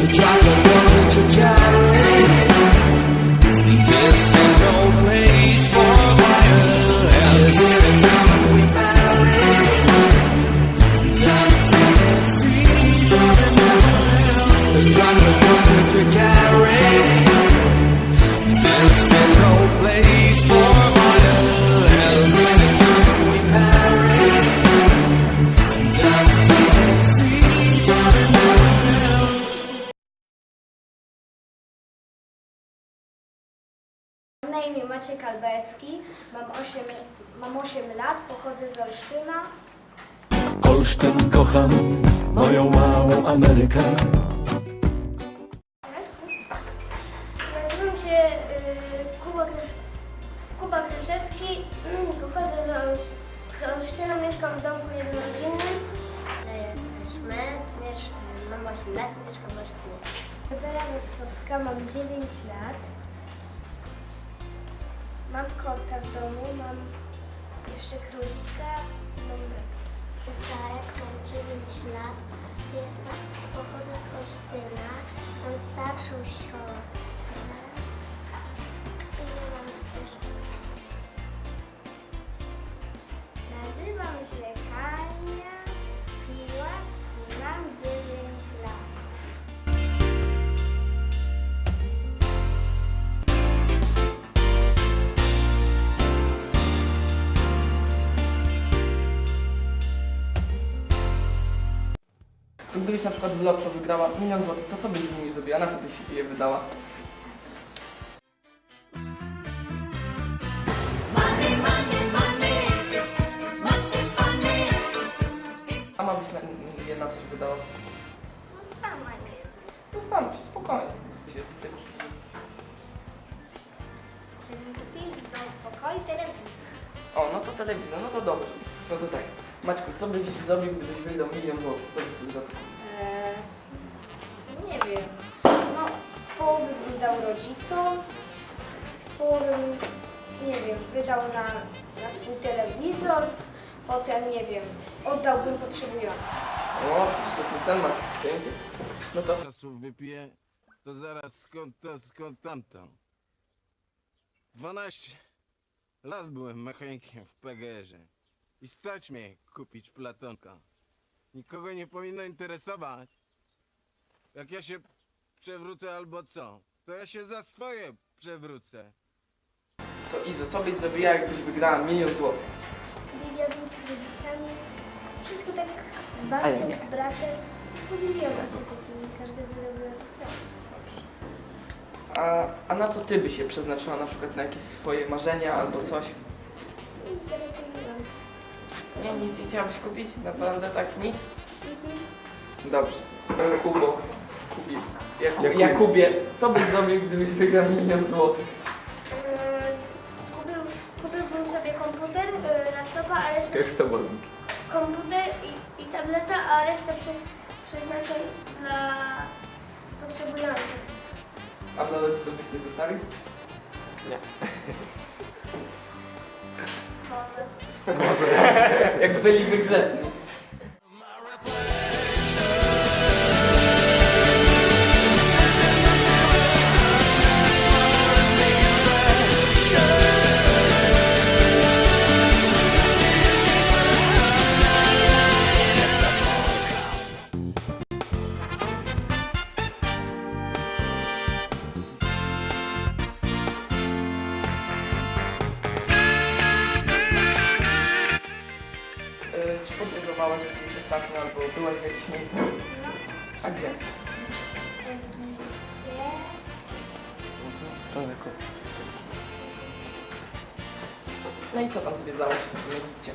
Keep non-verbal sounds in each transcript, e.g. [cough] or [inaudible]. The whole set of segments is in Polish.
The jacket and you tell. Imię Maciek Alberski, mam 8, mam 8 lat, pochodzę z Olsztyna. Olsztyn kocham, moją małą Amerykę. Nazywam się y, Kuba, Kryszewski, [clears throat] pochodzę z, Olsz, z Olsztyna, mieszkam w domku jednorodzinnym. Mam 8 lat, mieszkam w Olsztynie. Bela Moskowska, mam 9 lat. Mam kota w domu, mam jeszcze królika mam brata. Czarek, mam 9 lat, pochodzę z Olsztyna, mam starszą siostrę gdybyś na przykład w lotto wygrała milion złotych, to co byś z nimi zrobiła? Na co byś je wydała? Sama byś na, je na coś wydała. No sama nie wiem. Zastanów się, spokojnie. Ci rodzice kupili. Czy mi kupili dom w pokoju telewizję? O, no to telewizja, no to dobrze. No to tak. Maćku, co byś zrobił, gdybyś wygrał milion złotych? Co byś sobie za to kupił? Rodzicom, połowę nie wiem, wydał na, na swój telewizor, potem, nie wiem, oddałbym potrzebującym. O, świetny cel masz. No to czasu wypiję, to zaraz skąd to, skąd tamto. 12 lat byłem mechanikiem w PGR-ze i stać mnie kupić platonka. Nikogo nie powinno interesować, jak ja się przewrócę albo co. To ja się za swoje przewrócę. To Izo, co byś zrobiła, jakbyś wygrała milion złotych? Dzieliłabym się z rodzicami, wszystko tak z babcią, z bratem. Podzieliłabym się takimi, każdy wyrobił co chciał. A, a na co ty by się przeznaczyła na przykład na jakieś swoje marzenia albo coś? I raczej nie mam. Nie, nic nie chciałabyś kupić? Naprawdę tak? Nic? Mhm. Dobrze. Kubo. Kubi. Jaku, Jakubie. Jakubie, co byś zrobił, gdybyś wygrał milion złotych? Kupił, kupiłbym sobie komputer, e, laptopa, a resztę Jak z tobą? komputer i, i tableta, a resztę przy, przeznaczę dla potrzebujących. A dla rodziców byś coś zostawił? [laughs] Może. Jak byliby grzeczni. Co tam zwiedzałeś w Egipcie?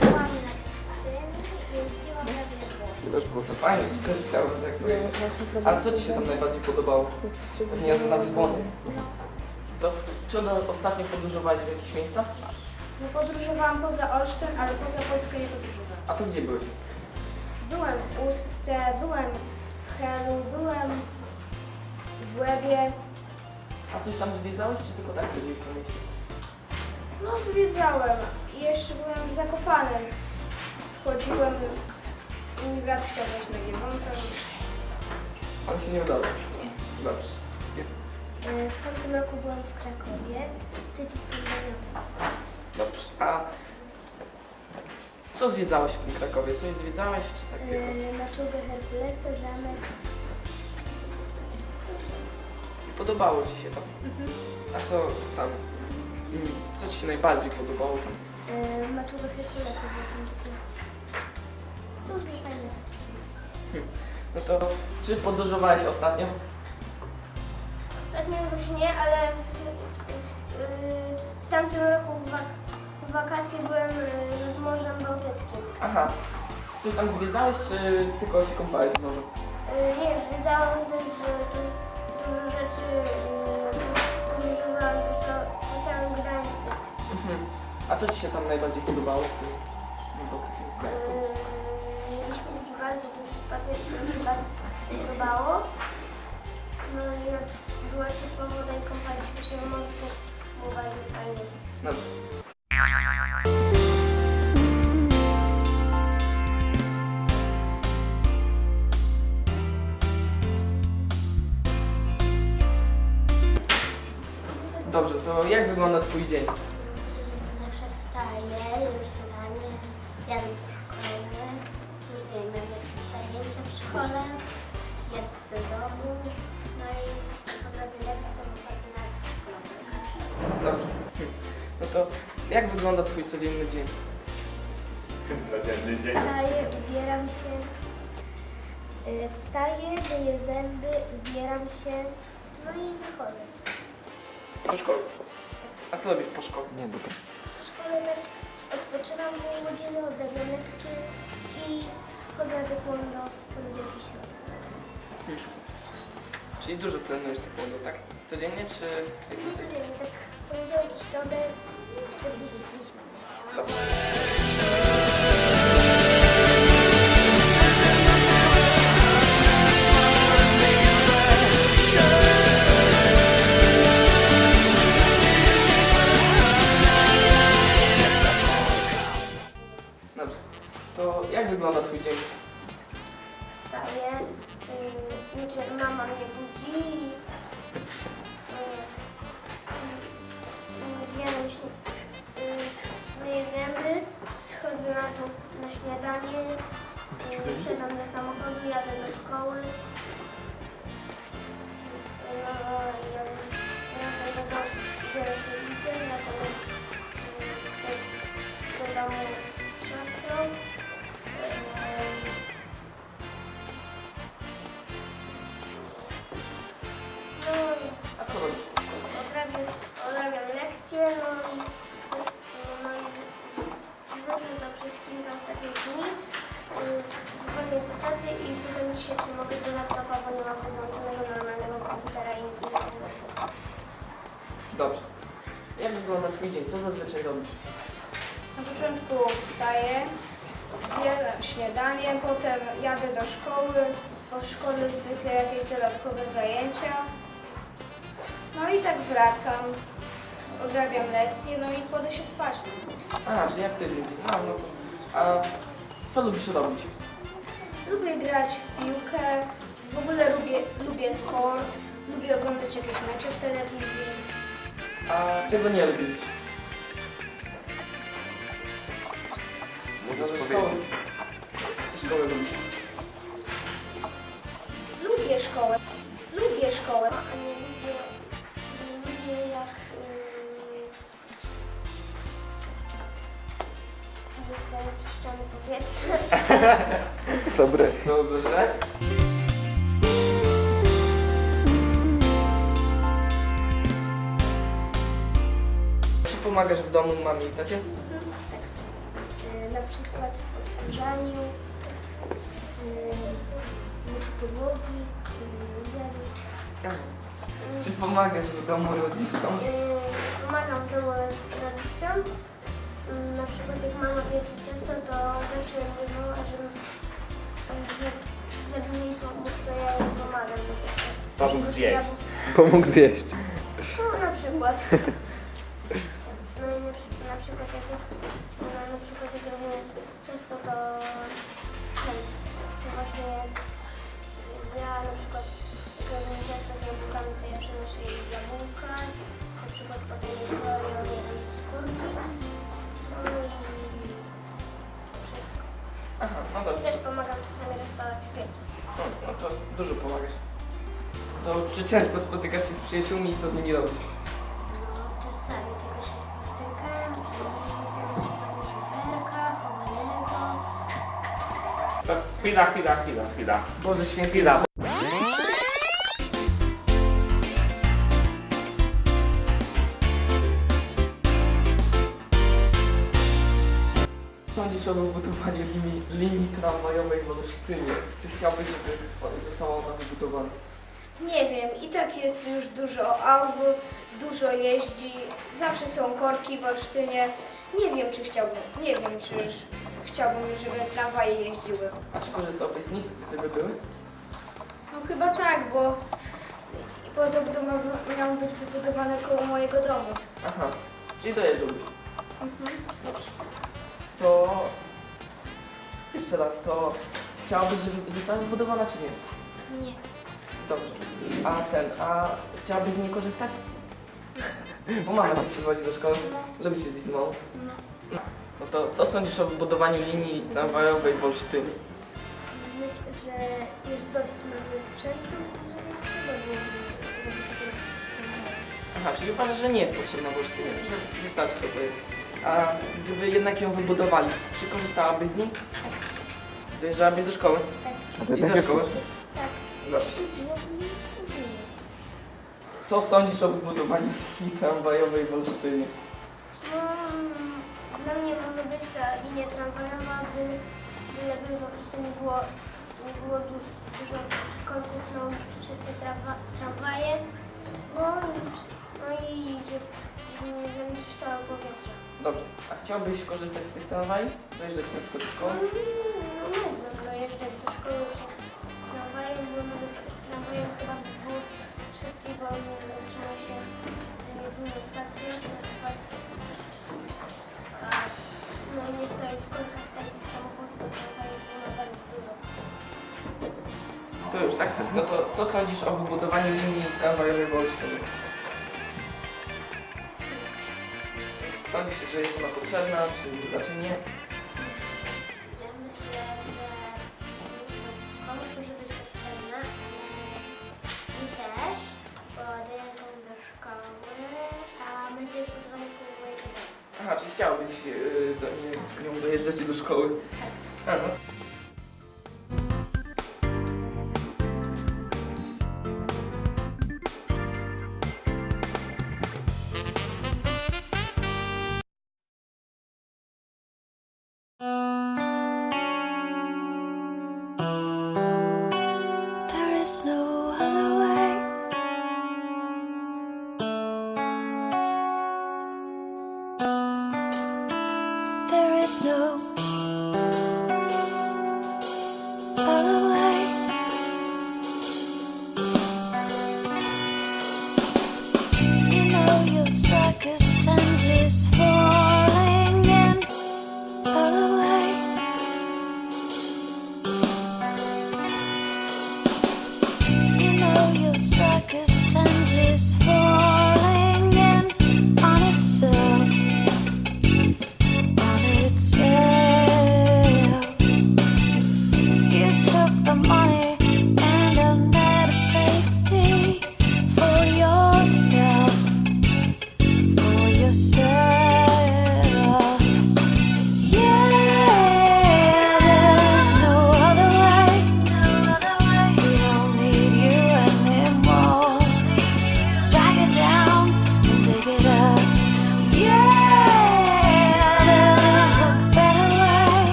Byłam na pustyni, jeździłam na wierzchu. Też było To fajnie, że tak powiem. A co Ci się tam najbardziej podobało? Pewnie na wielbłądy. To czy ona ostatnio podróżowałeś w jakieś miejsca? No podróżowałam poza Olsztyn, ale poza Polskę nie podróżowałam. A to gdzie byłeś? Byłem w Ustce, byłem w Helu, byłem w Łebie. A coś tam zwiedzałeś, czy tylko tak chodziłeś po mieście? No zwiedzałem jeszcze byłem w Zakopanem w chodziłem i brat chciał wejść na Giewonkę. Ale się nie udało. Dobrze. E, W tamtym roku byłam w Krakowie, tydzień przed namiotem. Dobrze. A co zwiedzałeś w tym Krakowie? Coś zwiedzałeś czy tak tylko? E, Maczugę Herkulesa, zamek. Podobało ci się tam? A co tam? mm, Co ci się najbardziej podobało tam? Maczugę Herkulesa, bo tam takie różne fajne rzeczy. No to czy podróżowałeś ostatnio? Ostatnio już nie, ale w, w, w tamtym roku w, wak- w wakacje byłem y, nad Morzem Bałtyckim. Aha. Coś tam zwiedzałeś, czy tylko się kąpałeś w morzu? Y, Nie, zwiedzałam też y, tu, dużo rzeczy, y, podróżowałam po, ca- po całym Gdańsku. Mhm. A co ci się tam najbardziej podobało w tym no, Y, Gdańsku? Mieliśmy taki bardzo duży spacer, który mi się bardzo podobało. No i była ciepła woda i kąpaliśmy się w morzu, też było bardzo fajnie. No, Jak wygląda twój dzień? Zawsze wstaję, jem śniadanie, jadę do szkoły, później mam jakieś zajęcia w szkole, jadę do domu, no i podrobię lekcje, to wychodzę na szkołę. Dobrze. Hm. No to jak wygląda twój codzienny dzień? Wstaję, ubieram się, y, wstaję, myję zęby, ubieram się, no i wychodzę. Po szkole. A co robisz po szkole? Nie, dobra. W szkole tak odpoczywam pół godziny, odrabiam lekcje i chodzę na taekwondo w poniedziałek i środę. Czyli dużo trenujesz taekwondo, tak? Codziennie czy... No codziennie, tak w poniedziałek i środę 45 minut. Dobrze. Twój dzień? Wstaję, znaczy mama mnie Dobrze. Jak wygląda twój dzień? Co zazwyczaj robisz? Na początku wstaję, zjadam śniadanie, potem jadę do szkoły, po szkole zwykle jakieś dodatkowe zajęcia. No i tak wracam, odrabiam lekcje, no i kładę się spać. A, czyli aktywny dzień. A, no to... A co lubisz robić? Lubię grać w piłkę, w ogóle lubię, lubię sport, lubię oglądać jakieś mecze w telewizji. A czego nie lubisz? Możesz powiedzieć. Co szkoły lubisz? Lubię szkołę, lubię szkołę. A nie lubię, nie lubię jak yy, jest zanieczyszczone powietrze. [laughs] Dobrze. Czy pomagasz w domu mamie i tacie? Y, na przykład w odkurzaniu, y, myciu podłogi, y, jadu. Czy pomagasz w domu rodzicom? Y, Pomagam w domu rodzicom. Y, Na przykład jak mama piecze ciasto, to zawsze mnie woła, żebym, żeby, żeby jej pomóc, to ja jej pomagam na przykład. Pomógł zjeść. Pomógł zjeść. No na przykład. [laughs] No i na, przy, na przykład jak no, na przykład jak robię ciasto, to właśnie ja na przykład jak robię ciasto z jabłkami, to ja przynoszę jej jabłka, na przykład potem kolor nie wiem, ze skórki. No i to wszystko. Aha, no dobrze. też pomagam czasami rozpalać w piecu. No, no to dużo pomagasz. To czy często spotykasz się z przyjaciółmi i co z nimi robisz? Chwila, chwila, chwila, chwila. Boże święty. Chwila. Sądzisz o wybudowaniu linii, linii tramwajowej w Olsztynie? Czy chciałbyś, żeby została ona wybudowana? Nie wiem, i tak jest już dużo aut, dużo jeździ, zawsze są korki w Olsztynie. Nie wiem, czy chciałbym, nie wiem, czy chciałbym, żeby tramwaje jeździły. A czy korzystałbyś z nich, gdyby były? No chyba tak, bo podobno miały być wybudowane koło mojego domu. Aha, czyli dojeżdżałbyś. Dobrze. To jeszcze raz, to chciałabyś, żeby została wybudowana, czy nie? Nie. Dobrze. A ten, a chciałabyś z niej korzystać? Bo mama cię przychodzi do szkoły. Lubi się z mamą. No to co sądzisz o wybudowaniu linii tramwajowej w Olsztynie? Myślę, że już dość mamy sprzętów, żeby trzeba było robić jakieś Aha, czyli uważasz, że nie jest potrzebna w Olsztynie, że wystarczy to, co jest. A gdyby jednak ją wybudowali, czy korzystałabyś z niej? Wyjeżdżałabyś do szkoły? Tak. I za szkołę? Tak. Dobrze. W innym miejscu. Co sądzisz o wybudowaniu linii tramwajowej w Olsztynie? Być ta linia tramwajowa, by, byleby po prostu nie było, nie było dużo, dużo korków na ulicy przez te tramwa, tramwaje. No no i żeby, żeby nie zanieczyszczało powietrza. Dobrze. A chciałbyś korzystać z tych tramwaj? Dojeżdżać na przykład do szkoły? No mógłbym dojeżdżać do szkoły przez tramwajem, bo nawet tramwajem chyba by było szybciej, bo zatrzyma się dużo stacji, na przykład no i nie stoi w korkach tak jak samochód, bo już było bardzo dużo. To już tak. No to co sądzisz o wybudowaniu linii tramwajowej w Olsztynie? Sądzisz, że jest ona potrzebna, czy raczej nie? Chciałbyś yy, do, nią dojeżdżać do szkoły? A, no. this for